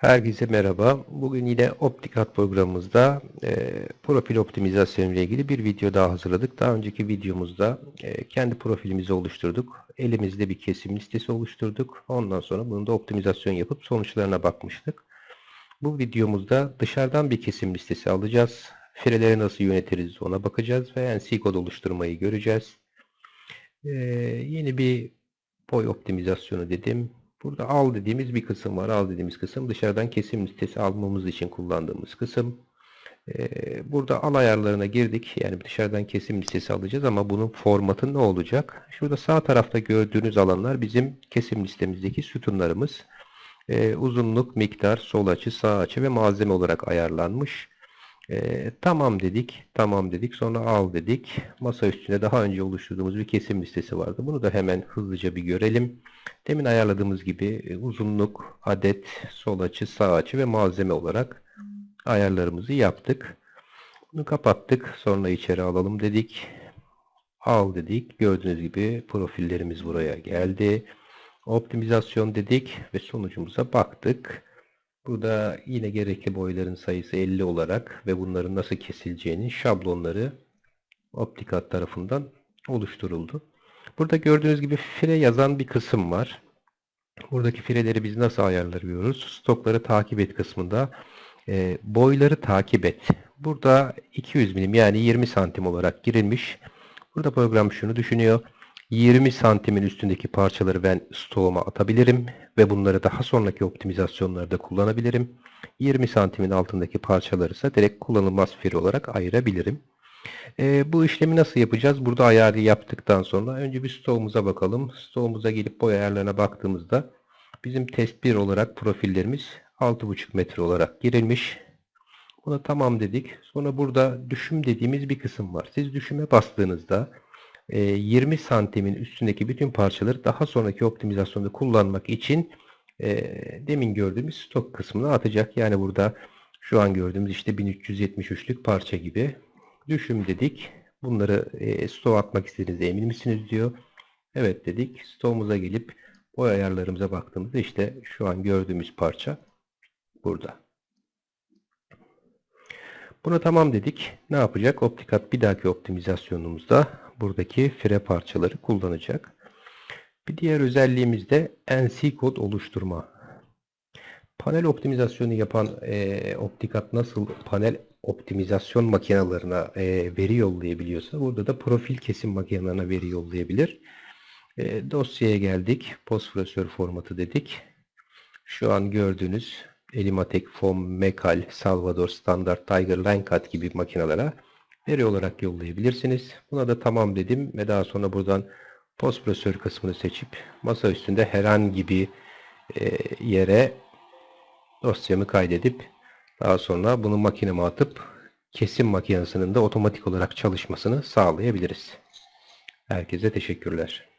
Herkese merhaba. Bugün yine OptiCAD programımızda e, profil optimizasyonu ile ilgili bir video daha hazırladık. Daha önceki videomuzda e, kendi profilimizi oluşturduk. Elimizde bir kesim listesi oluşturduk. Ondan sonra bunu da optimizasyon yapıp sonuçlarına bakmıştık. Bu videomuzda dışarıdan bir kesim listesi alacağız. Fireleri nasıl yönetiriz ona bakacağız ve NC kod oluşturmayı göreceğiz. E, yeni bir boy optimizasyonu dedim. Burada al dediğimiz bir kısım var. Al dediğimiz kısım dışarıdan kesim listesi almamız için kullandığımız kısım. Ee, burada al ayarlarına girdik. Yani dışarıdan kesim listesi alacağız ama bunun formatı ne olacak? Şurada sağ tarafta gördüğünüz alanlar bizim kesim listemizdeki sütunlarımız. Ee, uzunluk, miktar, sol açı, sağ açı ve malzeme olarak ayarlanmış. Ee, tamam dedik, tamam dedik. Sonra al dedik. Masa üstünde daha önce oluşturduğumuz bir kesim listesi vardı. Bunu da hemen hızlıca bir görelim. Demin ayarladığımız gibi e, uzunluk, adet, sol açı, sağ açı ve malzeme olarak ayarlarımızı yaptık. Bunu kapattık. Sonra içeri alalım dedik. Al dedik. Gördüğünüz gibi profillerimiz buraya geldi. Optimizasyon dedik ve sonucumuza baktık. Burada yine gerekli boyların sayısı 50 olarak ve bunların nasıl kesileceğinin şablonları OptiCAD tarafından oluşturuldu. Burada gördüğünüz gibi fire yazan bir kısım var. Buradaki fireleri biz nasıl ayarlıyoruz? Stokları takip et kısmında e, boyları takip et. Burada 200 milim yani 20 santim olarak girilmiş. Burada program şunu düşünüyor. 20 santimin üstündeki parçaları ben stoğuma atabilirim ve bunları daha sonraki optimizasyonlarda kullanabilirim. 20 santimin altındaki parçaları ise direkt kullanılmaz fire olarak ayırabilirim. E, bu işlemi nasıl yapacağız? Burada ayarı yaptıktan sonra önce bir stoğumuza bakalım. Stoğumuza gelip boy ayarlarına baktığımızda bizim test 1 olarak profillerimiz 6,5 metre olarak girilmiş. Buna tamam dedik. Sonra burada düşüm dediğimiz bir kısım var. Siz düşüme bastığınızda 20 santimin üstündeki bütün parçaları daha sonraki optimizasyonda kullanmak için demin gördüğümüz stok kısmına atacak. Yani burada şu an gördüğümüz işte 1373'lük parça gibi. Düşüm dedik. Bunları e, stoğa atmak istediğinizde emin misiniz diyor. Evet dedik. Stoğumuza gelip boy ayarlarımıza baktığımızda işte şu an gördüğümüz parça burada. Buna tamam dedik. Ne yapacak? OptiCAD bir dahaki optimizasyonumuzda buradaki fire parçaları kullanacak. Bir diğer özelliğimiz de NC kod oluşturma. Panel optimizasyonu yapan e, OptiCAD nasıl panel optimizasyon makinelerine e, veri yollayabiliyorsa burada da profil kesim makinelerine veri yollayabilir. E, dosyaya geldik. Postprosesör formatı dedik. Şu an gördüğünüz Elimatek, FOM, Mekal, Salvador, Standard, Tiger, Linecut gibi makinelere veri olarak yollayabilirsiniz. Buna da tamam dedim ve daha sonra buradan postprosesör kısmını seçip masa üstünde herhangi bir e, yere dosyamı kaydedip daha sonra bunu makineme atıp kesim makinesinin de otomatik olarak çalışmasını sağlayabiliriz. Herkese teşekkürler.